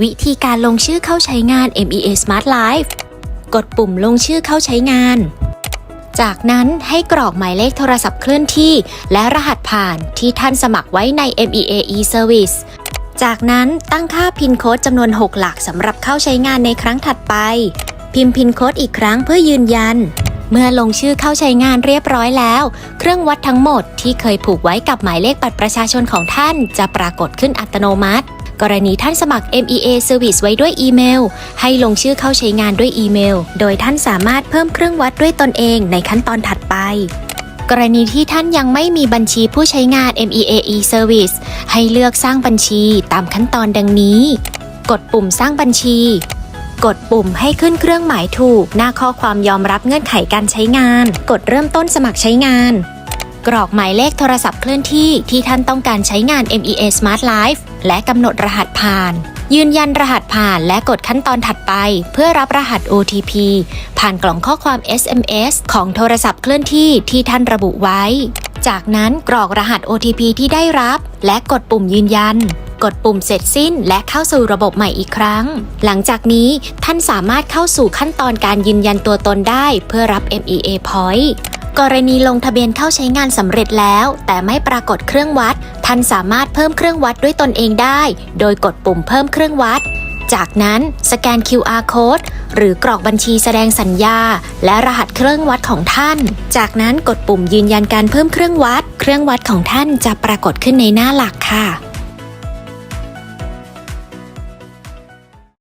วิธีการลงชื่อเข้าใช้งาน MEA Smart Life กดปุ่มลงชื่อเข้าใช้งาน จากนั้นให้กรอกหมายเลขโทรศัพท์เคลื่อนที่ และรหัสผ่านที่ท่านสมัครไว้ใน MEA e-Service จากนั้นตั้งค่าพินโค้ดจำนวน 6 หลักสำหรับเข้าใช้งานในครั้งถัดไป พิมพ์พินโค้ดอีกครั้งเพื่อยืนยัน เมื่อลงชื่อเข้าใช้งานเรียบร้อยแล้ว เครื่องวัดทั้งหมดที่เคยผูกไว้กับหมายเลขบัตรประชาชนของท่าน จะปรากฏขึ้นอัตโนมัติ กรณีท่านสมัคร MEA Service ไว้ด้วยอีเมล ให้ลงชื่อเข้าใช้งานด้วยอีเมล โดยท่านสามารถเพิ่มเครื่องวัดด้วยตนเองในขั้นตอนถัดไป กรณีที่ท่านยังไม่มีบัญชีผู้ใช้งาน MEA e-Service ให้เลือกสร้างบัญชีตามขั้นตอนดังนี้ กดปุ่มสร้างบัญชี กดปุ่มให้ขึ้นเครื่องหมายถูก หน้าข้อความยอมรับเงื่อนไขการใช้งาน กดเริ่มต้นสมัครใช้งาน กรอกหมายเลขโทรศัพท์เคลื่อนที่ที่ท่านต้องการใช้งาน MEA Smart Life และกำหนดรหัสผ่าน ยืนยันรหัสผ่านและกดขั้นตอนถัดไป เพื่อรับรหัส OTP ผ่านกล่องข้อความ SMS ของโทรศัพท์เคลื่อนที่ที่ท่านระบุไว้ จากนั้นกรอกรหัส OTP ที่ได้รับ และกดปุ่มยืนยันกดปุ่มเสร็จสิ้นและเข้าสู่ระบบใหม่อีกครั้ง หลังจากนี้ท่านสามารถเข้าสู่ขั้นตอนการยืนยันตัวตนได้เพื่อรับ MEA Point กรณีลงทะเบียนเข้าใช้งานสำเร็จแล้ว แต่ไม่ปรากฏเครื่องวัด ท่านสามารถเพิ่มเครื่องวัดด้วยตนเองได้ โดยกดปุ่มเพิ่มเครื่องวัด จากนั้นสแกน QR code หรือกรอกบัญชีแสดงสัญญา และรหัสเครื่องวัดของท่าน จากนั้นกดปุ่มยืนยันการเพิ่มเครื่องวัด เครื่องวัดของท่านจะปรากฏขึ้นในหน้าหลักค่ะ